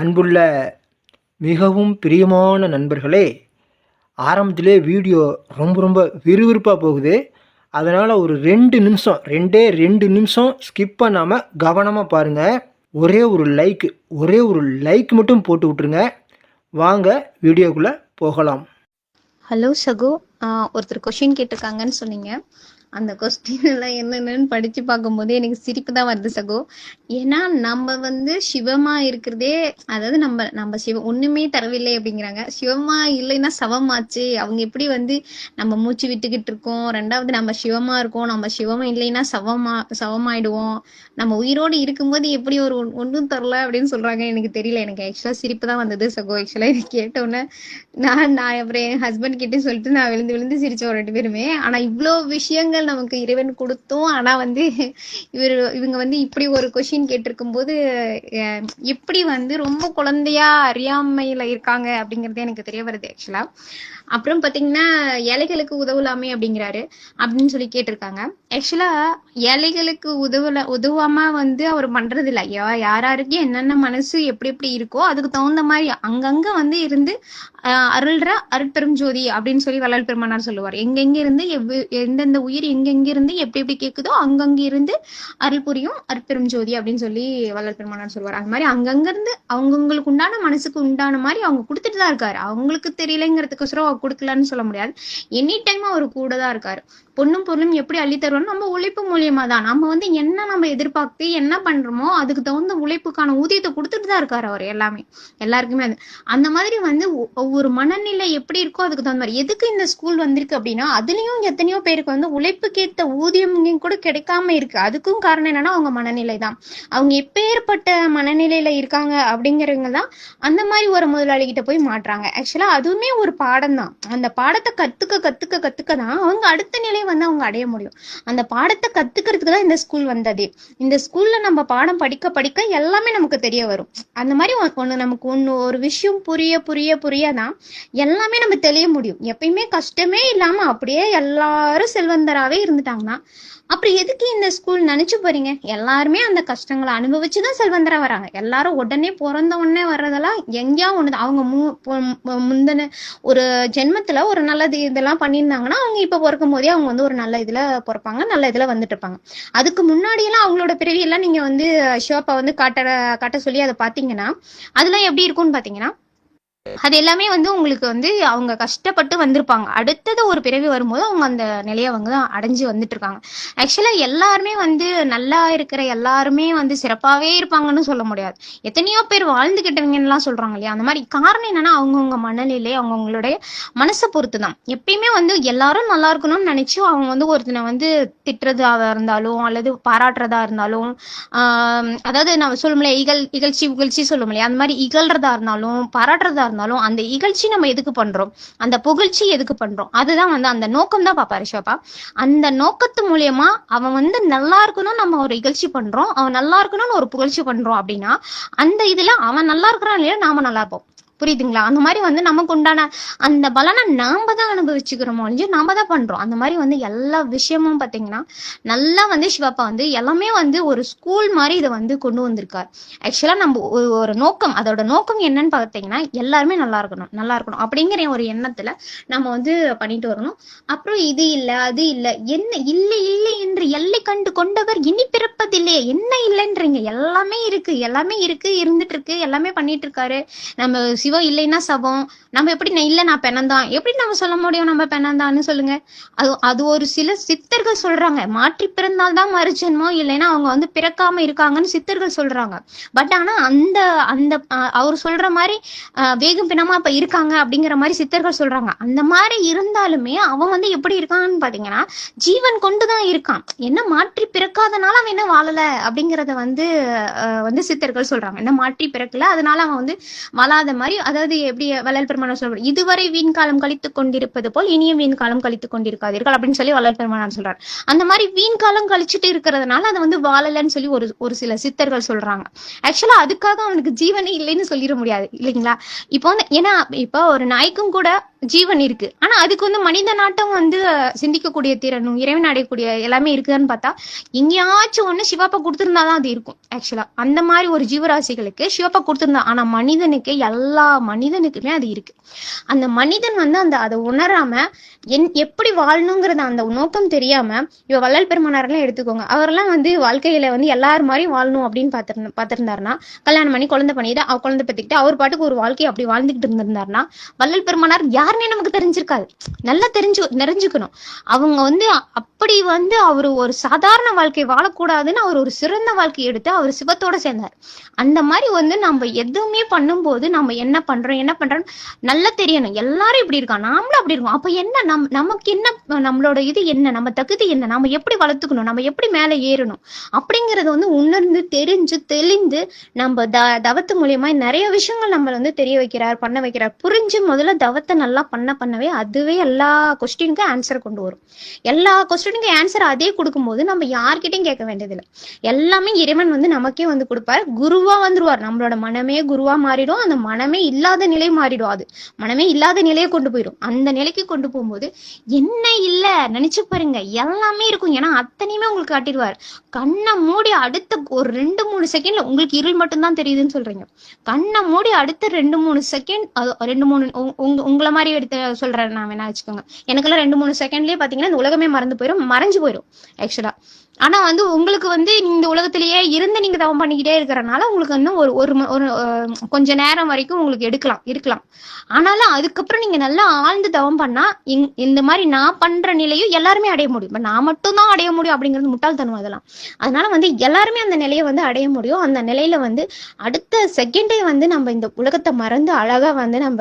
அன்புள்ள மிகவும் பிரியமான நண்பர்களே ஆரம்பத்திலே வீடியோ ரொம்ப ரொம்ப விறுவிறுப்பாக போகுது. அதனால் ஒரு ரெண்டு நிமிஷம் ரெண்டே ரெண்டு நிமிஷம் ஸ்கிப் பண்ணாமல் கவனமாக பாருங்கள் ஒரே ஒரு லைக் ஒரே ஒரு லைக் மட்டும் போட்டு விட்ருங்க வாங்க வீடியோக்குள்ளே போகலாம். ஹலோ சகு ஒருத்தர் கொஷின் கேட்டிருக்காங்கன்னு சொன்னீங்க. அந்த கொஸ்டின் எல்லாம் என்னென்னு படிச்சு பார்க்கும்போது எனக்கு சிரிப்பு தான் வருது சகோ. ஏன்னா நம்ம வந்து சிவமா இருக்கிறதே அதாவது நம்ம நம்ம சிவ ஒண்ணுமே தரவில்லை அப்படிங்கிறாங்க. சிவமா இல்லைன்னா சவமாச்சு. அவங்க எப்படி வந்து நம்ம மூச்சு விட்டுக்கிட்டு இருக்கோம்? ரெண்டாவது நம்ம சிவமா இருக்கோம். நம்ம சிவமா இல்லைன்னா சவமா சவமாயிடுவோம். நம்ம உயிரோடு இருக்கும்போது எப்படி ஒரு ஒன்- தரல அப்படின்னு சொல்றாங்க எனக்கு தெரியல. எனக்கு ஆக்சுவலா சிரிப்பு தான் வந்தது சகோ. ஆக்சுவலா இது கேட்டோன்னே நான் நான் அப்புறம் என் ஹஸ்பண்ட் கிட்டே சொல்லிட்டு நான் விழுந்து விழுந்து சிரிச்சோம் ரெண்டு பேருமே. ஆனா இவ்வளோ விஷயங்கள் நமக்கு இறைவன் கொடுத்தும். ஆனா வந்து இவர் இவங்க வந்து இப்படி ஒரு கொஷின் கேட்டிருக்கும் போது அஹ், எப்படி வந்து ரொம்ப குழந்தையா அறியாமையில இருக்காங்க அப்படிங்கறது எனக்கு தெரிய வருது ஆக்சுவலா அப்புறம் பாத்தீங்கன்னா ஏழைகளுக்கு உதவலாமே அப்படிங்கிறாரு அப்படின்னு சொல்லி கேட்டிருக்காங்க. ஆக்சுவலா ஏழைகளுக்கு உதவல உதவாம வந்து அவர் பண்றது இல்ல யா- யாராருக்கு என்னென்ன மனசு எப்படி எப்படி இருக்கோ அதுக்கு தகுந்த மாதிரி அங்கங்க வந்து இருந்து அருள்ற அருட்பெரும் ஜோதி அப்படின்னு சொல்லி வள்ளல் பெருமானார் சொல்லுவார். எங்கெங்க இருந்து எவ் எந்தெந்த உயிர் எங்கெங்க இருந்து எப்படி எப்படி கேக்குதோ அங்கங்க இருந்து அருள் புரியும் அருட்பெரும் ஜோதி அப்படின்னு சொல்லி வள்ளல் பெருமானார் சொல்லுவார். அது மாதிரி அங்கங்க இருந்து அவங்கவுங்களுக்கு உண்டான மனசுக்கு உண்டான மாதிரி அவங்க கொடுத்துட்டு தான் இருக்காரு. அவங்களுக்கு தெரியலங்கிறதுக்கோசரம் கொடுக்கலன்னு சொல்ல முடியாது. எனி டைம் அவர் கூட தான் இருக்காரு. பொண்ணும் பொருளும் எப்படி அள்ளி தருவோம் நம்ம உழைப்பு மூலியமா தான் நம்ம வந்து என்ன நம்ம எதிர்பார்த்து என்ன பண்றோமோ அதுக்கு தகுந்த உழைப்புக்கான ஊதியத்தை கொடுத்துட்டு தான் இருக்காரு அவர் எல்லாமே. எல்லாருக்குமே அது. அந்த மாதிரி வந்து ஒ- ஒவ்வொரு மனநிலை எப்படி இருக்கோ அதுக்கு தகுந்த மாதிரி. எதுக்கு இந்த ஸ்கூல் வந்திருக்கு அப்படின்னா அதுலயும் எத்தனையோ பேருக்கு வந்து உழைப்புக்கேத்த ஊதியம் கூட கிடைக்காம இருக்கு. அதுக்கும் காரணம் என்னன்னா அவங்க மனநிலை தான் அவங்க எப்பேற்பட்ட மனநிலையில இருக்காங்க அப்படிங்கிறவங்க தான் அந்த மாதிரி ஒரு முதலாளிகிட்ட போய் மாட்டுறாங்க. ஆக்சுவலா அதுவுமே ஒரு பாடம் தான் அந்த பாடத்தை கத்துக்க கத்துக்க கத்துக்க தான் அவங்க அடுத்த நிலை வந்து அவங்க அடைய முடியும். அந்த பாடத்தை கத்துக்கிறதுக்கு தான் இந்த ஸ்கூல் வந்ததே. இந்த ஸ்கூல்ல நம்ம பாடம் படிக்க படிக்க எல்லாமே நமக்கு தெரிய வரும். அந்த மாதிரி ஒ- ஒண்ணு நமக்கு ஒண்ணு ஒரு விஷயம் புரிய புரிய புரிய தான் எல்லாமே நம்ம தெளிய முடியும். எப்பயுமே கஷ்டமே இல்லாம அப்படியே எல்லாரும் செல்வந்தராகவே இருந்துட்டாங்கன்னா அப்புறம் எதுக்கு இந்த ஸ்கூல் நினைச்சு போறீங்க? எல்லாருமே அந்த கஷ்டங்களை அனுபவிச்சுதான் செல்வந்தரா வராங்க. எல்லாரும் உடனே பிறந்த உடனே வர்றதெல்லாம் எங்கேயா ஒண்ணு அவங்க மு முந்தின ஒரு ஜென்மத்துல ஒரு நல்லது இதெல்லாம் பண்ணியிருந்தாங்கன்னா அவங்க இப்ப பிறக்கும் போதே அவங்க வந்து ஒரு நல்ல இதுல பிறப்பாங்க நல்ல இதுல வந்துட்டு இருப்பாங்க. அதுக்கு முன்னாடி எல்லாம் அவங்களோட பிறவி எல்லாம் நீங்க வந்து ஷோப்பை வந்து காட்ட காட்ட சொல்லி அதை பாத்தீங்கன்னா அதெல்லாம் எப்படி இருக்கும்னு பாத்தீங்கன்னா அது எல்லாமே வந்து உங்களுக்கு வந்து அவங்க கஷ்டப்பட்டு வந்திருப்பாங்க. அடுத்தது ஒரு பிறவி வரும்போது அவங்க அந்த நிலையை அவங்க தான் அடைஞ்சு வந்துட்டு இருக்காங்க ஆக்சுவலா எல்லாருமே வந்து நல்லா இருக்கிற எல்லாருமே வந்து சிறப்பாவே இருப்பாங்கன்னு சொல்ல முடியாது. எத்தனையோ பேர் வாழ்ந்துகிட்டவங்கலாம் சொல்றாங்க இல்லையா? அந்த மாதிரி காரணம் என்னன்னா அவங்கவுங்க மனநிலை அவங்கவுங்களுடைய மனசை பொறுத்து தான் எப்பயுமே வந்து எல்லாரும் நல்லா இருக்கணும்னு நினைச்சு அவங்க வந்து ஒருத்தனை வந்து திட்டுறதா இருந்தாலும் அல்லது பாராட்டுறதா இருந்தாலும் ஆஹ் அதாவது நம்ம சொல்லும்ல இகழ் இகழ்ச்சி புகழ்ச்சி சொல்லுமில்லையா அந்த மாதிரி இகழ்றதா இருந்தாலும் பாராட்டுறதா இருந்தாலும் அந்த இகழ்ச்சி நம்ம எதுக்கு பண்றோம்? அந்த புகழ்ச்சி எதுக்கு பண்றோம்? அதுதான் வந்து அந்த நோக்கம் தான் பாப்பா ரிஷபா அந்த நோக்கத்து மூலியமா அவன் வந்து நல்லா இருக்கணும்னு நம்ம ஒரு இகழ்ச்சி பண்றோம். அவன் நல்லா இருக்கணும்னு ஒரு புகழ்ச்சி பண்றோம் அப்படின்னா அந்த இதுல அவன் நல்லா இருக்கிறான் இல்லையா நாம நல்லா இருப்போம். புரியுதுங்களா? அந்த மாதிரி வந்து நமக்கு உண்டான அந்த பலனை நாம தான் அனுபவிச்சுக்கிறோமோ ஒழிஞ்சு நாம தான் பண்றோம். அந்த மாதிரி வந்து எல்லா விஷயமும் பாத்தீங்கன்னா நல்லா வந்து சிவப்பா வந்து எல்லாமே வந்து ஒரு ஸ்கூல் மாதிரி இதை வந்து கொண்டு வந்திருக்காரு. ஆக்சுவலா நம்ம ஒரு- ஒரு நோக்கம் அதோட நோக்கம் என்னன்னு பார்த்தீங்கன்னா எல்லாருமே நல்லா இருக்கணும் நல்லா இருக்கணும் அப்படிங்கிற ஒரு எண்ணத்துல நம்ம வந்து பண்ணிட்டு வரணும். அப்புறம் இது இல்ல அது இல்ல என்ன இல்லை இல்லை என்று எல்லை கண்டு கொண்டவர் இனி பிறப்பதில்லையே என்ன இல்லைன்றீங்க? எல்லாமே இருக்கு எல்லாமே இருக்கு இருந்துட்டு இருக்கு எல்லாமே பண்ணிட்டு இருக்காரு. நம்ம சிவம் இல்லைன்னா சபம். நம்ம எப்படி நான் இல்ல நான் பெணந்தான். எப்படி நம்ம சொல்ல முடியும் நம்ம பெணந்தான்னு சொல்லுங்க. அது அது ஒரு சில சித்தர்கள் சொல்றாங்க. மாற்றி பிறந்தால்தான் மறுஜென்மம் இல்லைன்னா அவங்க வந்து பிறக்காம இருக்காங்கன்னு சித்தர்கள் சொல்றாங்க. பட் ஆனா அந்த அந்த அவர் சொல்ற மாதிரி வேகம் பிணமா இப்ப இருக்காங்க அப்படிங்கிற மாதிரி சித்தர்கள் சொல்றாங்க. அந்த மாதிரி இருந்தாலுமே அவன் வந்து எப்படி இருக்கான்னு பாத்தீங்கன்னா ஜீவன் கொண்டுதான் இருக்கான். என்ன மாற்றி பிறக்காதனால அவன் என்ன வாழல அப்படிங்கறத வந்து வந்து சித்தர்கள் சொல்றாங்க. என்ன மாற்றி பிறக்கல அதனால அவன் வந்து வாழாத மாதிரி அதாவது எப்படி வள்ளல் பெருமானார் சொல்றாரு இதுவரை வீண் காலம் கொண்டிருப்பது போல் இனியும் வீண் காலம் கொண்டிருக்காதீர்கள் அப்படின்னு சொல்லி வள்ளல் பெருமானார் சொல்றாரு. அந்த மாதிரி வீண் காலம் கழிச்சுட்டு இருக்கிறதுனால அதை வந்து வாழலன்னு சொல்லி ஒரு ஒரு சில சித்தர்கள் சொல்றாங்க. ஆக்சுவலா அதுக்காக அவனுக்கு ஜீவனே இல்லைன்னு சொல்லிட முடியாது இல்லைங்களா? இப்போ வந்து ஏன்னா இப்போ ஒரு நாய்க்கும் கூட ஜீவன் இருக்கு. ஆனா அதுக்கு வந்து மனித நாட்டம் வந்து சிந்திக்கக்கூடிய திறனும் இறைவன் அடையக்கூடிய எல்லாமே இருக்குதான்னு பார்த்தா எங்கேயாச்சும் ஒண்ணு சிவப்பா கொடுத்துருந்தாதான் அது இருக்கும் ஆக்சுவலா அந்த மாதிரி ஒரு ஜீவராசிகளுக்கு சிவப்பா கொடுத்துருந்தா ஆனா மனிதனுக்கு எல்லா மனிதனுக்குமே அது இருக்கு. அந்த மனிதன் வந்து அந்த அதை உணராம என் எப்படி வாழணுங்கிறத அந்த நோக்கம் தெரியாம இவ வள்ளல் பெருமானாரெல்லாம் எடுத்துக்கோங்க. அவரெல்லாம் வந்து வாழ்க்கையில வந்து எல்லார் மாதிரியும் வாழணும் அப்படின்னு பார்த்திருந்த பார்த்திருந்தாருன்னா கல்யாணம் பண்ணி குழந்தை பண்ணிட்டு அவ குழந்தை பத்திக்கிட்டு அவர் பாட்டுக்கு ஒரு வாழ்க்கையை அப்படி வாழ்ந்துகிட்டு இருந்திருந்தாருன்னா வள்ளல் பெருமானார் யாருன்னே நமக்கு தெரிஞ்சிருக்காது. நல்லா தெரிஞ்சு தெரிஞ்சுக்கணும். அவங்க வந்து அப்படி வந்து அவர் ஒரு சாதாரண வாழ்க்கை வாழக்கூடாதுன்னு அவர் ஒரு சிறந்த வாழ்க்கை எடுத்து அவர் சிவத்தோட சேர்ந்தார். அந்த மாதிரி வந்து நம்ம எதுவுமே பண்ணும்போது நம்ம என்ன பண்றோம் என்ன பண்றோம் நல்ல தெரியணும். எல்லாரும் இப்படி இருக்கா நாமளும் அப்படி இருக்கோம். அப்ப என்ன நம் நமக்கு என்ன நம்மளோட இது என்ன? நம்ம தகுதி என்ன? நம்ம எப்படி வளர்த்துக்கணும்? நம்ம எப்படி மேலே ஏறணும்? அப்படிங்கறத வந்து உணர்ந்து தெரிஞ்சு தெளிந்து நம்ம த தவத்து மூலியமா நிறைய விஷயங்கள் நம்மள வந்து தெரிய வைக்கிறார் பண்ண வைக்கிறார். புரிஞ்சு முதல்ல தவத்தை நல்லா பண்ண பண்ணவே அதுவே எல்லா கொஸ்டினுக்கும் ஆன்சர் கொண்டு வரும். எல்லா கொஸ்டினுக்கும் ஆன்சர் அதே கொடுக்கும்போது நம்ம யார்கிட்டையும் கேட்க வேண்டியதில்லை. எல்லாமே இறைவன் வந்து நமக்கே வந்து கொடுப்பாரு. குருவா வந்துருவார். நம்மளோட மனமே குருவா மாறிடும். அந்த மனமே இல்லாத நிலை மாறிடும் அது. மனமே இல்லாத நிலையை கொண்டு போயிடும். அந்த நிலைக்கு கொண்டு போகும்போது என்ன இல்ல? நினைச்சு பாருங்க. எல்லாமே இருக்கும். ஏன்னா அத்தனையுமே உங்களுக்கு காட்டிடுவார். கண்ணை மூடி அடுத்த ஒரு ரெண்டு மூணு செகண்ட்ல உங்களுக்கு இருள் மட்டும்தான் தெரியுதுன்னு சொல்றீங்க. கண்ணை மூடி அடுத்த ரெண்டு மூணு செகண்ட் ரெண்டு மூணு உங்க- உங்க உங்களை மாதிரி எடுத்து சொல்றேன் நான் வேணா வச்சுக்கோங்க. எனக்கெல்லாம் ரெண்டு மூணு செகண்ட்லயே பாத்தீங்கன்னா இந்த உலகமே மறந்து போயிடும் மறைஞ்சு போயிடும் ஆக்சுவலா ஆனா வந்து உங்களுக்கு வந்து இந்த உலகத்திலேயே இருந்து நீங்க தவம் பண்ணிக்கிட்டே இருக்கிறனால உங்களுக்கு இன்னும் ஒரு ஒரு ஒரு கொஞ்ச நேரம் வரைக்கும் உங்களுக்கு எடுக்கலாம் இருக்கலாம். ஆனாலும் அதுக்கப்புறம் நீங்க நல்லா ஆழ்ந்து தவம் பண்ணா இந்- இந்த மாதிரி நான் பண்ற நிலையும் எல்லாருமே அடைய முடியும். இப்ப நான் மட்டும் தான் அடைய முடியும் அப்படிங்கிறது முட்டாள்தனம் அதெல்லாம். அதனால வந்து எல்லாருமே அந்த நிலையை வந்து அடைய முடியும். அந்த நிலையில வந்து அடுத்த செகண்டே வந்து நம்ம இந்த உலகத்தை மறந்து அழகா வந்து நம்ம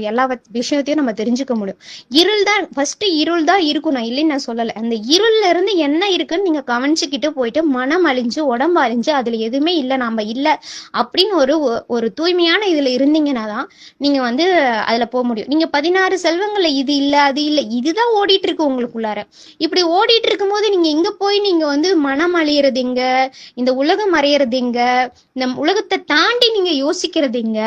எல்லா விஷயத்தையும் நம்ம தெரிஞ்சுக்க முடியும். இருள் தான் ஃபர்ஸ்ட் இருள் தான் இருக்கும் நான் இல்லைன்னு நான் சொல்லலை. அந்த இருள்ல இருந்து என்ன இருக்குன்னு நீங்க கவனிச்சுக்கிட்டு போயிட்டு மனம் அழிஞ்சு உடம்பு அழிஞ்சு அதுல எதுவுமே இல்லை நாம இல்லை அப்படின்னு ஒரு ஒ- ஒரு தூய்மையான இதுல இருந்தீங்கன்னா தான் நீங்க வந்து அதுல போக முடியும். நீங்க பதினாறு செல்வங்கள்ல இது இல்ல அது இல்ல இதுதான் ஓடிட்டு இருக்கு உங்களுக்குள்ளார. இப்படி ஓடிட்டு இருக்கும்போது நீங்க எங்க போய் நீங்க வந்து மனம் அழியறது எங்க? இந்த உலகம் அறையறது எங்க? இந்த உலகத்தை தாண்டி நீங்க யோசிக்கிறது எங்க?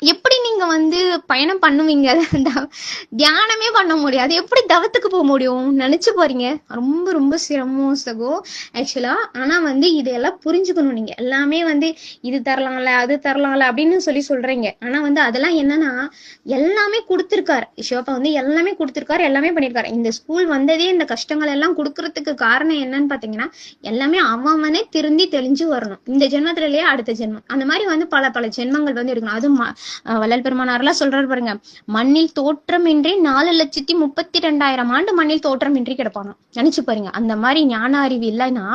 எப்படி நீங்க வந்து பயணம் பண்ணுவீங்க? த- தியானமே பண்ண முடியாது. எப்படி தவத்துக்கு போக முடியும்? நினைச்சு போறீங்க ரொம்ப ரொம்ப சிரமம் சகோ. ஆக்சுவலா ஆனா வந்து இதையெல்லாம் புரிஞ்சுக்கணும் நீங்க. எல்லாமே வந்து இது தரலாம்ல அது தரலாம்ல அப்படின்னு சொல்லி சொல்றீங்க. ஆனா வந்து அதெல்லாம் என்னன்னா எல்லாமே கொடுத்துருக்காரு. சிவப்பா வந்து எல்லாமே கொடுத்துருக்காரு எல்லாமே பண்ணிருக்காரு. இந்த ஸ்கூல் வந்ததே இந்த கஷ்டங்கள் எல்லாம் கொடுக்கறதுக்கு காரணம் என்னன்னு பாத்தீங்கன்னா எல்லாமே அவனே திருந்தி தெளிஞ்சு வரணும். இந்த ஜென்மத்துல இல்லையா அடுத்த ஜென்மம். அந்த மாதிரி வந்து பல பல ஜென்மங்கள் வந்து எடுக்கணும் அதுவும் வள்ளல் பெருமானாரெல்லாம் சொல்றாரு பாருங்க. மண்ணில் தோற்றமின்றி நாலு லட்சத்தி முப்பத்தி ரெண்டாயிரம் ஆண்டு மண்ணில் தோற்றமின்றி கிடப்பானா நினைச்சு பாருங்க. அந்த மாதிரி ஞான அறிவு இல்லைன்னா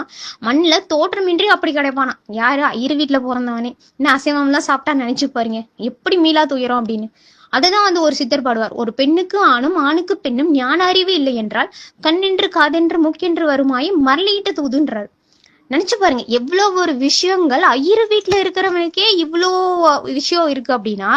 மண்ணுல தோற்றமின்றி அப்படி கிடைப்பானா யாரு? இரு வீட்டுல பிறந்தவனே. இன்னும் அசைவம் எல்லாம் சாப்பிட்டா நினைச்சு பாருங்க. எப்படி மீளா துயரம் அப்படின்னு. அதுதான் வந்து ஒரு சித்தர் பாடுவார். ஒரு பெண்ணுக்கு ஆணும் ஆணுக்கு பெண்ணும் ஞான அறிவு இல்லை என்றால் கண்ணென்று காதென்று மூக்கென்று வருமாய் மரளியிட்டு தூதுன்றார். நினைச்சு பாருங்க எவ்வளவு ஒரு விஷயங்கள் ஐயரு வீட்டுல இருக்கிறவனுக்கே இவ்வளோ விஷயம் இருக்கு அப்படின்னா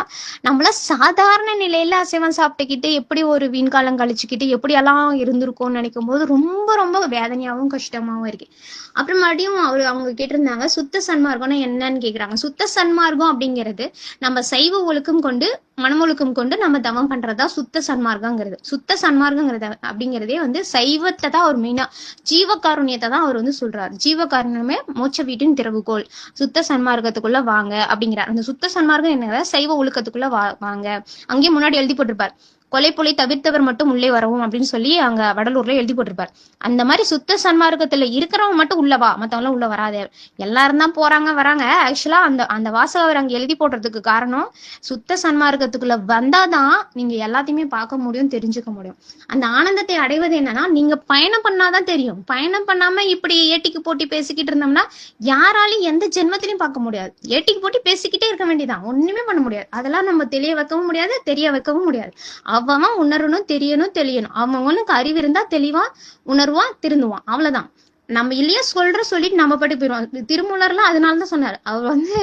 நம்மள சாதாரண நிலையில அசைவம் சாப்பிட்டுக்கிட்டு எப்படி ஒரு வீண்காலம் கழிச்சுக்கிட்டு எப்படி எல்லாம் இருந்திருக்கோம்னு நினைக்கும் போது ரொம்ப ரொம்ப வேதனையாகவும் கஷ்டமாவும் இருக்கு. அப்புறம் மறுபடியும் அவர் அவங்க கேட்டிருந்தாங்க சுத்த சன்மார்க்கம்னா என்னன்னு கேக்குறாங்க. சுத்த சன்மார்க்கம் அப்படிங்கிறது நம்ம சைவ ஒழுக்கம் கொண்டு மனமொழுக்கம் கொண்டு நம்ம தவம் பண்றதா சுத்த சன்மார்க்கங்கிறது. சுத்த சன்மார்க்கங்கிறது அப்படிங்கிறதே வந்து சைவத்தை தான் அவர் மெயினா ஜீவகாருண்யத்தை தான் அவர் வந்து சொல்றாரு. ஜீவகாருண்யமே மோட்ச வீட்டின் திறவுகோல் சுத்த சன்மார்க்கத்துக்குள்ள வாங்க அப்படிங்கிறார். அந்த சுத்த சன்மார்க்கம் என்ன சைவ ஒழுக்கத்துக்குள்ள வா வாங்க. அங்கேயே முன்னாடி எழுதி போட்டிருப்பார். கொலை தவிர்த்தவர் மட்டும் உள்ளே வரவும் அப்படின்னு சொல்லி அங்க வடலூர்ல எழுதி போட்டிருப்பார். அந்த மாதிரி சுத்த சன்மார்க்கத்துல இருக்கிறவங்க மட்டும் உள்ள வா மத்தவங்க உள்ள வராதே. எல்லாரும் தான் போறாங்க வராங்க. ஆக்சுவலா அந்த அந்த வாசகம் அவர் அங்க எழுதி போடுறதுக்கு காரணம் சுத்த சன்மார்க்கத்துக்குள்ள வந்தாதான் நீங்க எல்லாத்தையுமே பார்க்க முடியும் தெரிஞ்சுக்க முடியும். அந்த ஆனந்தத்தை அடைவது என்னன்னா நீங்க பயணம் பண்ணாதான் தெரியும். பயணம் பண்ணாம இப்படி ஏட்டிக்கு போட்டி பேசிக்கிட்டு இருந்தோம்னா யாராலையும் எந்த ஜென்மத்திலையும் பார்க்க முடியாது. ஏட்டிக்கு போட்டி பேசிக்கிட்டே இருக்க வேண்டியதான் ஒண்ணுமே பண்ண முடியாது. அதெல்லாம் நம்ம தெளிய வைக்கவும் முடியாது தெரிய வைக்கவும் முடியாது. அவன் உணரணும் தெரியணும் தெளியணும். அவனுக்கு அறிவு இருந்தா தெளிவா உணர்வான் திருந்துவான். அவ்வளவுதான். நம்ம இல்லையா சொல்ற சொல்லிட்டு நம்ம பாட்டு போயிடுவோம். திருமூலர்லாம் அதனாலதான் சொன்னாரு. அவர் வந்து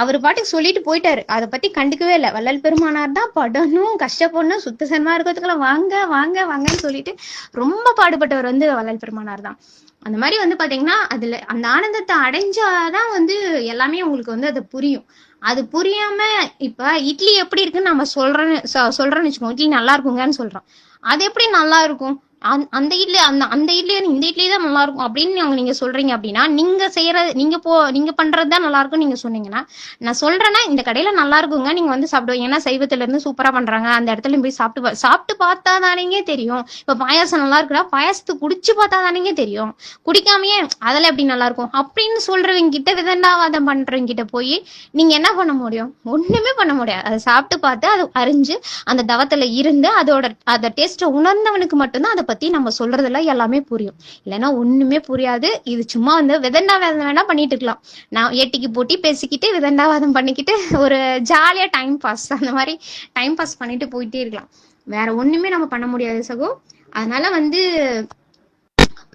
அவர் பாட்டுக்கு சொல்லிட்டு போயிட்டாரு. அதை பத்தி கண்டுக்கவே இல்லை. வள்ளல் பெருமானார் தான் படணும் கஷ்டப்படணும் சுத்த சன்மா இருக்கிறதுக்கெல்லாம் வாங்க வாங்க வாங்கன்னு சொல்லிட்டு ரொம்ப பாடுபட்டவர் வந்து வள்ளல் பெருமானார் தான். அந்த மாதிரி வந்து பாத்தீங்கன்னா அதுல அந்த ஆனந்தத்தை அடைஞ்சாதான் வந்து எல்லாமே உங்களுக்கு வந்து அது புரியும். அது புரியாம இப்ப இட்லி எப்படி இருக்குன்னு நம்ம சொல்றேன்னு சொ- சொல்றேன்னு வச்சுக்கோங்க. இட்லி நல்லா இருக்குங்கன்னு சொல்றோம். அது எப்படி நல்லா இருக்கும்? அந்த- அந்த இட்லி அந்த அந்த இட்லி இந்த இட்லி தான் நல்லா இருக்கும் அப்படின்னு நீங்க நீங்க சொல்றீங்க அப்படின்னா நீங்க செய்யறது நீங்க போ நீங்க பண்றது தான் நல்லா இருக்கும் நீங்க சொன்னீங்கன்னா நான் சொல்றேன்னா இந்த கடையில நல்லா இருக்குங்க நீங்க வந்து சாப்பிடுவீங்க. ஏன்னா சைவத்துல இருந்து சூப்பரா பண்றாங்க அந்த இடத்துல போய் சாப்பிட்டு சாப்பிட்டு பார்த்தா தானேங்க தெரியும். இப்ப பாயாசம் நல்லா இருக்குன்னா பாயாசத்தை குடிச்சு பார்த்தா தானேங்க தெரியும். குடிக்காமயே அதெல்லாம் எப்படி நல்லா இருக்கும் அப்படின்னு சொல்றவங்க கிட்ட விதண்டாவாதம் பண்றவங்க கிட்ட போய் நீங்க என்ன பண்ண முடியும்? ஒண்ணுமே பண்ண முடியாது. அதை சாப்பிட்டு பார்த்து அது அறிஞ்சு அந்த தவத்துல இருந்து அதோட அதை டேஸ்ட்டை உணர்ந்தவனுக்கு மட்டும்தான் அதை பத்தி நம்ம சொல்றதுல எல்லாமே புரியும். இல்லைன்னா ஒண்ணுமே புரியாது. இது சும்மா வந்து விதண்டாவாதம் வேணா பண்ணிட்டு இருக்கலாம். நான் ஏட்டிக்கு போட்டி பேசிக்கிட்டு விதண்டாவாதம் பண்ணிக்கிட்டு ஒரு ஜாலியா டைம் பாஸ் அந்த மாதிரி டைம் பாஸ் பண்ணிட்டு போயிட்டே இருக்கலாம். வேற ஒண்ணுமே நம்ம பண்ண முடியாது சகோ. அதனால வந்து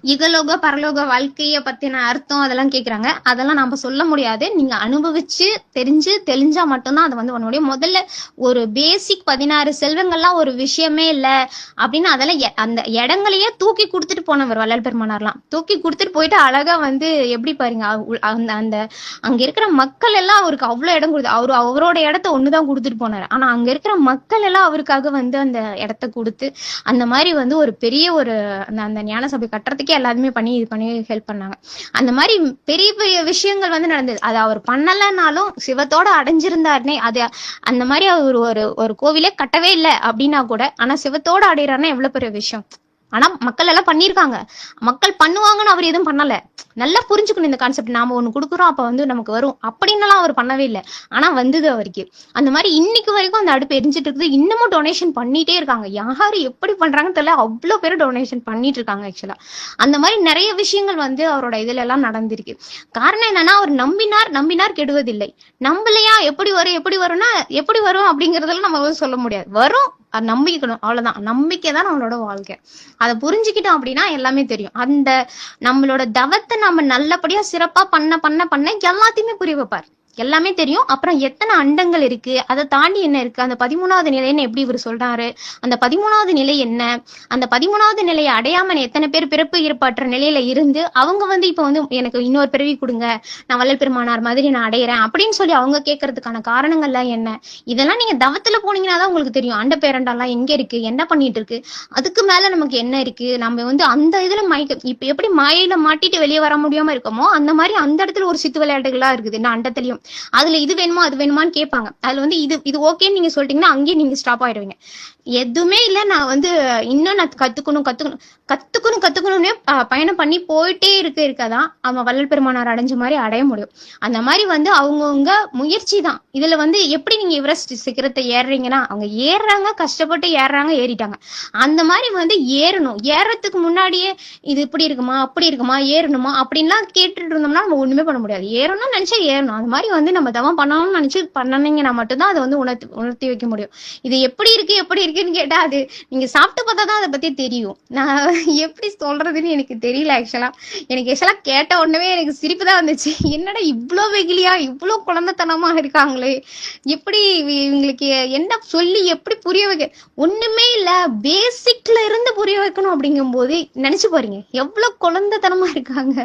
இகலோக பரலோக வாழ்க்கைய பத்தின அர்த்தம் அதெல்லாம் கேக்குறாங்க. அதெல்லாம் நம்ம சொல்ல முடியாது. நீங்க அனுபவிச்சு தெரிஞ்சு தெரிஞ்சா மட்டும்தான் அதை வந்து உன்னுடைய முதல்ல ஒரு பேசிக் பதினாறு செல்வங்கள்லாம் ஒரு விஷயமே இல்ல அப்படின்னு அதெல்லாம் எ- அந்த இடங்களையே தூக்கி கொடுத்துட்டு போனவர் வள்ளல் பெருமானார்லாம். தூக்கி கொடுத்துட்டு போயிட்டு அழகா வந்து எப்படி பாருங்க அந்த அந்த அங்க இருக்கிற மக்கள் எல்லாம் அவருக்கு அவ்வளவு இடம் கொடுத்து அவரு அவரோட இடத்த ஒண்ணுதான் கொடுத்துட்டு போனாரு. ஆனா அங்க இருக்கிற மக்கள் எல்லாம் அவருக்காக வந்து அந்த இடத்த கொடுத்து அந்த மாதிரி வந்து ஒரு பெரிய ஒரு அந்த அந்த ஞான சபை கட்டுறதுக்கே எல்லாருமே பண்ணி இது பண்ணி ஹெல்ப் பண்ணாங்க. அந்த மாதிரி பெரிய பெரிய விஷயங்கள் வந்து நடந்தது. அது அவர் பண்ணலைனாலும் சிவத்தோட அடைஞ்சிருந்தாருனே அது அந்த மாதிரி அவர் ஒரு ஒரு கோவிலே கட்டவே இல்லை அப்படின்னா கூட ஆனா சிவத்தோட அடையிறாருன்னா எவ்வளவு பெரிய விஷயம். ஆனா மக்கள் எல்லாம் பண்ணியிருக்காங்க. மக்கள் பண்ணுவாங்கன்னு அவர் எதுவும் பண்ணல. நல்லா புரிஞ்சுக்கணும் இந்த கான்செப்ட் நாம ஒண்ணு கொடுக்குறோம் அப்ப வந்து நமக்கு வரும். அப்படின்னுலாம் அவர் பண்ணவே இல்லை. ஆனா வந்தது அவருக்கு. அந்த மாதிரி இன்னைக்கு வரைக்கும் அந்த அடுப்பு எரிஞ்சிட்டு இருக்குது. இன்னமும் டொனேஷன் பண்ணிட்டே இருக்காங்க. யாரு எப்படி பண்றாங்கன்னு தெரியல. அவ்வளவு பேர் டொனேஷன் பண்ணிட்டு இருக்காங்க ஆக்சுவலா அந்த மாதிரி நிறைய விஷயங்கள் வந்து அவரோட இதுல எல்லாம் நடந்திருக்கு. காரணம் என்னன்னா அவர் நம்பினார் நம்பினார் கெடுவதில்லை. நம்பலையா? எப்படி வரும்? எப்படி வரும்னா எப்படி வரும் அப்படிங்கறதெல்லாம் நம்ம வந்து சொல்ல முடியாது. வரும் அது நம்பிக்கணும். அவ்வளவுதான். நம்பிக்கை தான் நம்மளோட வாழ்க்கை. அதை புரிஞ்சுக்கிட்டோம் அப்படின்னா எல்லாமே தெரியும். அந்த நம்மளோட தவத்தை நம்ம நல்லபடியா சிறப்பா பண்ண பண்ண பண்ண எல்லாத்தையுமே புரிய வைப்பார். எல்லாமே தெரியும். அப்புறம் எத்தனை அண்டங்கள் இருக்கு? அதை தாண்டி என்ன இருக்கு? அந்த பதிமூணாவது நிலைன்னு எப்படி இவர் சொல்றாரு? அந்த பதிமூணாவது நிலை என்ன? அந்த பதிமூணாவது நிலையை அடையாம எத்தனை பேர் பிறப்பு ஏற்பாட்டுற நிலையில இருந்து அவங்க வந்து இப்ப வந்து எனக்கு இன்னொரு பிறவி கொடுங்க. நான் வள்ளல் பெருமானார் மாதிரி நான் அடையிறேன் அப்படின்னு சொல்லி அவங்க கேட்கறதுக்கான காரணங்கள்லாம் என்ன? இதெல்லாம் நீங்க தவத்துல போனீங்கன்னா தான் உங்களுக்கு தெரியும். அண்ட பேரண்டாலாம் எங்க இருக்கு? என்ன பண்ணிட்டு இருக்கு? அதுக்கு மேல நமக்கு என்ன இருக்கு? நம்ம வந்து அந்த இதுல மயக்க இப்ப எப்படி மாயில மாட்டிட்டு வெளியே வர முடியாம இருக்கோமோ அந்த மாதிரி அந்த இடத்துல ஒரு சித்து விளையாட்டுகளா இருக்குது. இந்த அண்டத்திலையும். அதுல இது வேணுமா அது வேணுமான்னு கேட்பாங்க. அதுல வந்து இது இது ஓகேன்னு நீங்க சொல்லிட்டீங்கன்னா அங்கேயே நீங்க ஸ்டாப் ஆயிடுவீங்க. எதுவுமே இல்ல. நான் வந்து இன்னும் நான் கத்துக்கணும் கத்துக்கணும். கத்துக்கணும் கத்துக்கணும்னே பயணம் பண்ணி போயிட்டே இருக்க இருக்கதான் அவன் வள்ளல் பெருமானார் அடைஞ்ச மாதிரி அடைய முடியும். அந்த மாதிரி வந்து அவங்கவுங்க முயற்சி தான். இதுல வந்து எப்படி நீங்க எவரெஸ்ட் சிகரத்தை ஏறுறீங்கன்னா அவங்க ஏறுறாங்க கஷ்டப்பட்டு ஏறுறாங்க ஏறிட்டாங்க. அந்த மாதிரி வந்து ஏறணும். ஏறத்துக்கு முன்னாடியே இது இப்படி இருக்குமா அப்படி இருக்குமா ஏறணுமா அப்படின்லாம் கேட்டுட்டு இருந்தோம்னா நம்ம ஒண்ணுமே பண்ண முடியாது. ஏறணும்னு நினைச்சா ஏறணும். அது மாதிரி வந்து நம்ம தவம் பண்ணணும்னு நினைச்சு பண்ணனீங்கன்னா மட்டும்தான் அதை வந்து உணர்த்தி உணர்த்தி வைக்க முடியும். இது எப்படி இருக்கு எப்படி இருக்குன்னு கேட்டா அது நீங்க சாப்பிட்டு பார்த்தா தான் அதை பத்தி தெரியும். நான் எப்படி சொல்றதுன்னு எனக்கு தெரியல ஆக்சுவலா எனக்கு ஆக்சுவலா கேட்ட உடனே எனக்கு சிரிப்பு தான் வந்துச்சு. என்னடா இவ்வளோ வெகிலியா இவ்வளோ குழந்தைத்தனமா இருக்காங்களே. எப்படி இவங்களுக்கு என்ன சொல்லி எப்படி புரிய வைக்க ஒண்ணுமே இல்ல பேசிக்ல இருந்து புரிய வைக்கணும் அப்படிங்கும் போது நினைச்சு பாருங்க எவ்வளவு குழந்தைத்தனமா இருக்காங்க.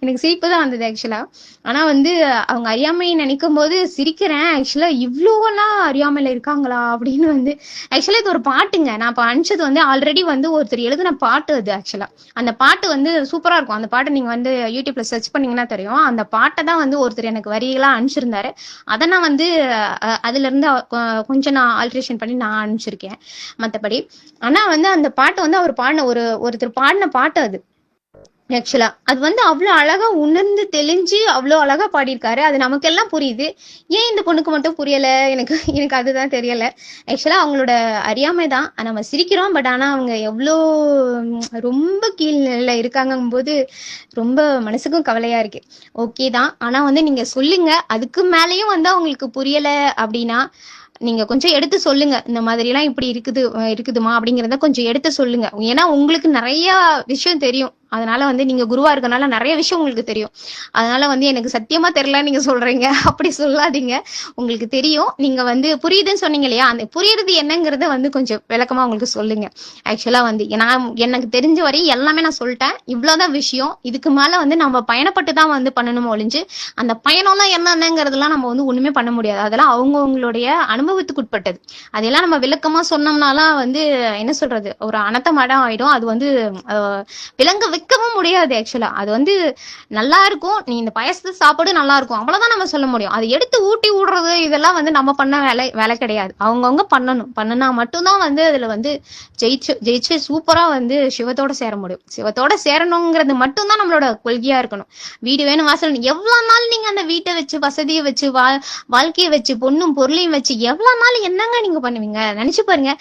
எனக்கு சிரிப்பு தான் வந்தது ஆக்சுவலா ஆனா வந்து அவங்க அறியாமையை நினைக்கும் போது சிரிக்கிறேன் ஆக்சுவலா இவ்வளோலாம் அறியாமையில இருக்காங்களா அப்படின்னு வந்து ஆக்சுவலா இது ஒரு பாட்டுங்க. நான் இப்ப அனுப்பிச்சது வந்து ஆல்ரெடி வந்து ஒருத்தர் எழுதின பாட்டு அது ஆக்சுவலா அந்த பாட்டு வந்து சூப்பரா இருக்கும். அந்த பாட்டை நீங்க வந்து யூடியூப்ல சர்ச் பண்ணீங்கன்னா தெரியும். அந்த பாட்டை தான் வந்து ஒருத்தர் எனக்கு வரியெல்லாம் அனுப்பிச்சிருந்தாரு. அதை நான் வந்து அதுல இருந்து கொஞ்சம் நான் ஆல்ட்ரேஷன் பண்ணி நான் அனுப்பிச்சிருக்கேன். மத்தபடி ஆனா வந்து அந்த பாட்டு வந்து அவர் பாடின ஒரு ஒருத்தர் பாடின பாட்டு அது. ஆக்சுவலா அது வந்து அவ்வளோ அழகா உணர்ந்து தெளிஞ்சு அவ்வளோ அழகா பாடியிருக்காரு. அது நமக்கெல்லாம் புரியுது. ஏன் இந்த பொண்ணுக்கு மட்டும் புரியல? எனக்கு எனக்கு அதுதான் தெரியல. ஆக்சுவலா அவங்களோட அறியாமை தான். நம்ம சிரிக்கிறோம் பட் ஆனா அவங்க எவ்வளோ ரொம்ப கீழ்நிலையில இருக்காங்கும் போது ரொம்ப மனசுக்கும் கவலையா இருக்கு. ஓகே தான். ஆனா வந்து நீங்க சொல்லுங்க. அதுக்கு மேலேயும் வந்து அவங்களுக்கு புரியல அப்படின்னா நீங்க கொஞ்சம் எடுத்து சொல்லுங்க. இந்த மாதிரி எல்லாம் இப்படி இருக்குது இருக்குதுமா அப்படிங்கறத கொஞ்சம் எடுத்து சொல்லுங்க. ஏன்னா உங்களுக்கு நிறைய விஷயம் தெரியும். அதனால வந்து நீங்க குருவா இருக்கனால நிறைய விஷயம் உங்களுக்கு தெரியும். அதனால வந்து எனக்கு சத்தியமா தெரியல நீங்க சொல்றீங்க. அப்படி சொல்லாதீங்க. உங்களுக்கு தெரியும். நீங்க வந்து புரியுதுன்னு சொன்னீங்க இல்லையா? அந்த புரியுறது என்னங்கறத வந்து கொஞ்சம் விளக்கமா உங்களுக்கு சொல்லுங்க. ஆக்சுவலா வந்து நான் எனக்கு தெரிஞ்ச வரையும் எல்லாமே நான் சொல்லிட்டேன். இவ்வளவுதான் விஷயம். இதுக்கு மேல வந்து நம்ம பயணப்பட்டு தான் வந்து பண்ணணுமோ ஒழிஞ்சு அந்த பயணம்லாம் என்னென்னங்கிறதுலாம் நம்ம வந்து ஒண்ணுமே பண்ண முடியாது. அதெல்லாம் அவங்கவுங்களுடைய அனுபவத்துக்கு உட்பட்டது. அதெல்லாம் நம்ம விளக்கமா சொன்னோம்னாலாம் வந்து என்ன சொல்றது? ஒரு அனத்த மடம் ஆயிடும். அது வந்து விலங்கு விளங்க முடியாது ஆக்சுவலா அது வந்து நல்லா இருக்கும். நீ இந்த பயசத்தை சாப்பாடு நல்லா இருக்கும். அவ்வளவுதான் நம்ம சொல்ல முடியும். அதை எடுத்து ஊட்டி விடுறது இதெல்லாம் வந்து நம்ம பண்ண வேலை வேலை கிடையாது. அவங்கவுங்க பண்ணணும். பண்ணுனா மட்டும்தான் வந்து அதுல வந்து ஜெயிச்சு ஜெயிச்சு சூப்பரா வந்து சிவத்தோட சேர முடியும். சிவத்தோட சேரணுங்கிறது மட்டும்தான் நம்மளோட கொள்கையா இருக்கணும். வீடு வேணும் வாசல் எவ்வளவு நாள் நீங்க அந்த வீட்டை வச்சு வசதியை வச்சு வா வாழ்க்கையை வச்சு பொண்ணும் பொருளையும் வச்சு எவ்வளவு நாள் என்னங்க நீங்க பண்ணுவீங்க? நினைச்சு பாருங்க.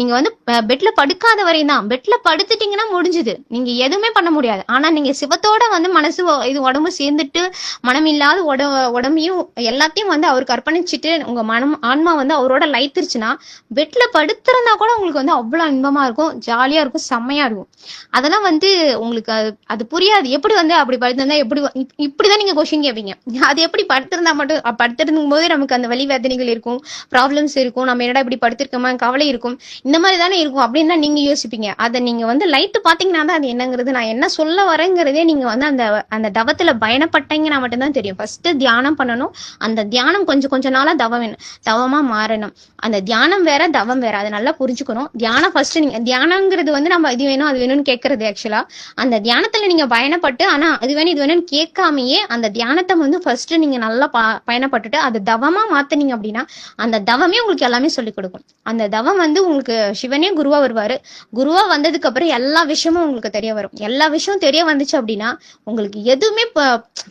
நீங்க வந்து பெட்ல படுக்காத வரையும் தான். பெட்ல படுத்துட்டீங்கன்னா முடிஞ்சுது. நீங்க எதுவுமே பண்ண முடியாது. ஆனா நீங்க சிவத்தோட வந்து மனசு இது உடம்பு சேர்ந்துட்டு மனம் இல்லாத உட உடம்பையும் எல்லாத்தையும் வந்து அவருக்கு அர்ப்பணிச்சுட்டு உங்க மனம் ஆன்மா வந்து அவரோட லைத்துருச்சுன்னா பெட்ல படுத்திருந்தா கூட உங்களுக்கு வந்து அவ்வளவு இன்பமா இருக்கும் ஜாலியா இருக்கும் செம்மையா இருக்கும். அதெல்லாம் வந்து உங்களுக்கு அது அது புரியாது. எப்படி வந்து அப்படி படுத்திருந்தா எப்படி இப்படிதான் நீங்க கொஸ்டின் கேட்பீங்க அது எப்படி படுத்திருந்தா மட்டும் அ, படுத்திருக்கும் போது நமக்கு அந்த வலி வேதனைகள் இருக்கும் ப்ராப்ளம்ஸ் இருக்கும் நம்ம என்னடா இப்படி படுத்திருக்கோமா கவலை இருக்கும். இந்த மாதிரி தானே இருக்கும் அப்படின்னு தான் நீங்க யோசிப்பீங்க. அதை நீங்க வந்து லைட்டு பாத்தீங்கன்னா தான் அது என்னங்கிறது நான் என்ன சொல்ல வரேங்கிறதே நீங்க வந்து அந்த அந்த தவத்துல பயணப்பட்டீங்கன்னா மட்டும்தான் தெரியும். ஃபர்ஸ்ட் தியானம் பண்ணணும். அந்த தியானம் கொஞ்சம் கொஞ்ச நாளா தவம் வேணும். தவமா மாறணும். அந்த தியானம் வேற தவம் வேற. அதை நல்லா புரிஞ்சுக்கணும். தியானம் ஃபர்ஸ்ட் நீங்க தியானங்கிறது வந்து நம்ம இது வேணும் அது வேணும்னு கேட்கறது ஆக்சுவலா அந்த தியானத்துல நீங்க பயணப்பட்டு ஆனா அது வேணும் இது வேணும்னு கேட்காமயே அந்த தியானத்தை வந்து ஃபர்ஸ்ட் நீங்க நல்லா பயணப்பட்டுட்டு அது தவமா மாத்துனீங்க அப்படின்னா அந்த தவமே உங்களுக்கு எல்லாமே சொல்லிக் கொடுக்கும். அந்த தவம் வந்து உங்களுக்கு சிவனே குருவா வருவாரு. குருவா வந்ததுக்கு அப்புறம் எல்லா விஷயமும் உங்களுக்கு தெரிய வரும். எல்லா விஷயமும் தெரிய வந்துச்சு அப்படின்னா உங்களுக்கு எதுவுமே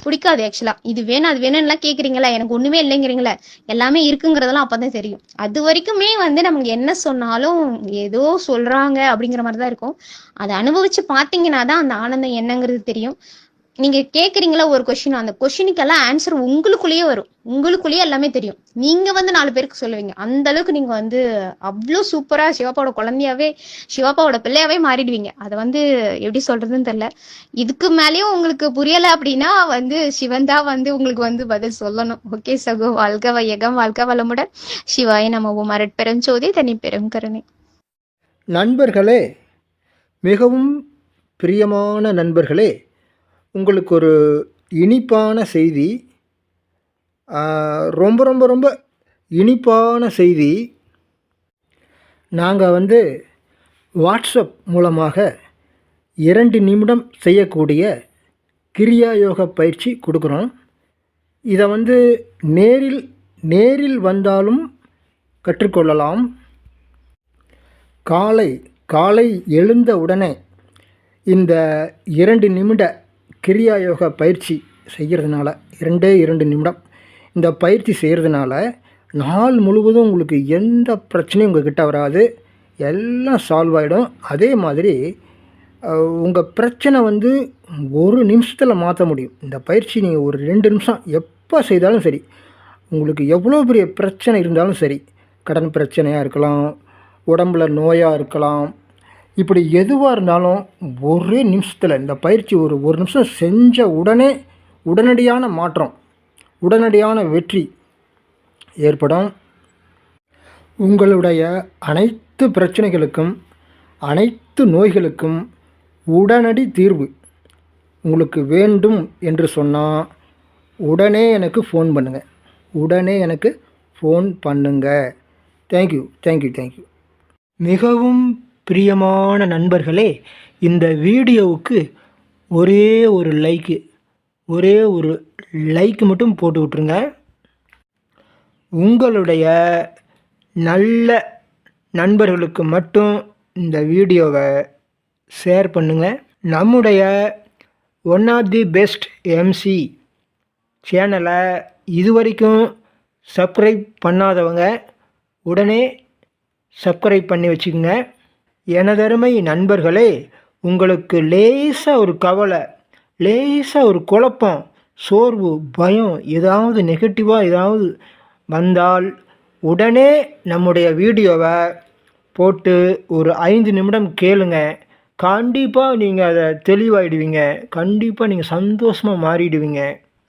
பிடிக்காது ஆக்சுவலா இது வேணும் அது வேணும்லாம் கேக்குறீங்களா எனக்கு ஒண்ணுமே இல்லைங்கிறீங்களா எல்லாமே இருக்குங்கிறதெல்லாம் அப்பதான் தெரியும். அது வரைக்குமே வந்து நமக்கு என்ன சொன்னாலும் ஏதோ சொல்றாங்க அப்படிங்கிற மாதிரி தான் இருக்கும். அதை அனுபவிச்சு பாத்தீங்கன்னா தான் அந்த ஆனந்தம் என்னங்கிறது தெரியும். நீங்க கேக்குறீங்களா ஒரு கொஸ்டின் அந்த கொஸ்டினுக்கெல்லாம் ஆன்சர் உங்களுக்குள்ளேயே வரும். உங்களுக்குள்ளேயே எல்லாமே தெரியும். நீங்க வந்து நாலு பேருக்கு சொல்லுவீங்க. அந்த அளவுக்கு நீங்க வந்து அவ்வளோ சூப்பரா சிவப்பாவோட குழந்தையாவே சிவப்பாவோட பிள்ளையாவே மாறிடுவீங்க. அதை வந்து எப்படி சொல்றதுன்னு தெரியல. இதுக்கு மேலேயும் உங்களுக்கு புரியல அப்படின்னா வந்து சிவன் தான் வந்து உங்களுக்கு வந்து பதில் சொல்லணும். ஓகே சகோ. வாழ்க வையகம். வாழ்க வளமுடன். சிவாய நம்ம உமரட் பெருஞ்சோதி தனி பெரும் கருணை. நண்பர்களே மிகவும் பிரியமான நண்பர்களே உங்களுக்கு ஒரு இனிப்பான செய்தி ரொம்ப ரொம்ப ரொம்ப இனிப்பான செய்தி. நாங்கள் வந்து வாட்ஸ்அப் மூலமாக இரண்டு நிமிடம் செய்யக்கூடிய கிரியா யோக பயிற்சி கொடுக்குறோம். இதை வந்து நேரில் நேரில் வந்தாலும் கற்றுக்கொள்ளலாம். காலை காலை எழுந்த உடனே இந்த இரண்டு நிமிட கிரியா யோகா பயிற்சி செய்கிறதுனால இரண்டே இரண்டு நிமிடம். இந்த பயிற்சி செய்கிறதுனால நாள் முழுவதும் உங்களுக்கு எந்த பிரச்சனையும் உங்கள் கிட்ட வராது. எல்லாம் சால்வ் ஆகிடும் அதே மாதிரி உங்கள் பிரச்சனை வந்து ஒரு நிமிஷத்தில் மாற்ற முடியும். இந்த பயிற்சி நீங்கள் ஒரு ரெண்டு நிமிஷம் எப்போ செய்தாலும் சரி உங்களுக்கு எவ்வளோ பெரிய பிரச்சனை இருந்தாலும் சரி கடன் பிரச்சனையாக இருக்கலாம் உடம்புல நோயாக இருக்கலாம் இப்படி எதுவாக இருந்தாலும் ஒரே நிமிஷத்தில் இந்த பயிற்சி ஒரு ஒரு நிமிஷம் செஞ்ச உடனே உடனடியான மாற்றம் உடனடியான வெற்றி ஏற்படும். உங்களுடைய அனைத்து பிரச்சனைகளுக்கும் அனைத்து நோய்களுக்கும் உடனடி தீர்வு உங்களுக்கு வேண்டும் என்று சொன்னால் உடனே எனக்கு ஃபோன் பண்ணுங்கள் உடனே எனக்கு ஃபோன் பண்ணுங்கள் தேங்க்யூ தேங்க்யூ தேங்க்யூ மிகவும் பிரியமான நண்பர்களே இந்த வீடியோவுக்கு ஒரே ஒரு லைக்கு ஒரே ஒரு லைக் மட்டும் போட்டு விட்ருங்க உங்களுடைய நல்ல நண்பர்களுக்கு மட்டும் இந்த வீடியோவை ஷேர் பண்ணுங்கள் நம்முடைய one of the best M சேனலை இதுவரைக்கும் சப்ஸ்கிரைப் பண்ணாதவங்க உடனே சப்ஸ்கிரைப் பண்ணி வச்சுக்கோங்க. எனதருமை நண்பர்களே உங்களுக்கு லேசாக ஒரு கவலை லேசாக ஒரு குழப்பம் சோர்வு பயம் ஏதாவது நெகட்டிவாக ஏதாவது வந்தால் உடனே நம்முடைய வீடியோவை போட்டு ஒரு ஐந்து நிமிடம் கேளுங்க. கண்டிப்பாக நீங்கள் அதை தெளிவாயிடுவீங்க. கண்டிப்பாக நீங்கள் சந்தோஷமாக மாறிடுவீங்க.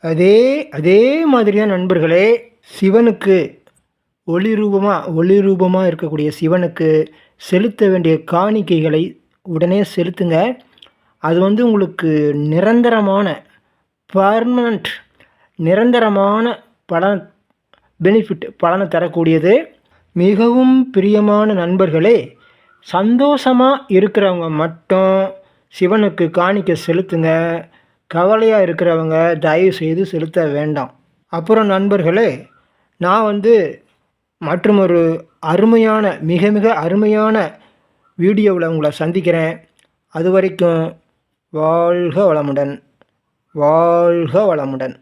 அதே அதே மாதிரி தான் நண்பர்களே சிவனுக்கு ஒளி ரூபமாக ஒளி ரூபமாக இருக்கக்கூடிய சிவனுக்கு செலுத்த வேண்டிய காணிக்கைகளை உடனே செலுத்துங்க. அது வந்து உங்களுக்கு நிரந்தரமான பர்மனண்ட் நிரந்தரமான பலன் பெனிஃபிட் பலனை தரக்கூடியது. மிகவும் பிரியமான நண்பர்களே சந்தோஷமாக இருக்கிறவங்க மட்டும் சிவனுக்கு காணிக்கை செலுத்துங்க. கவலையாக இருக்கிறவங்க தயவு செய்து செலுத்த வேண்டாம். அப்புறம் நண்பர்களே நான் வந்து மற்றொரு அருமையான மிக மிக அருமையான வீடியோவில் உங்களை சந்திக்கிறேன். அது வரைக்கும் வாழ்க வளமுடன் வாழ்க வளமுடன்.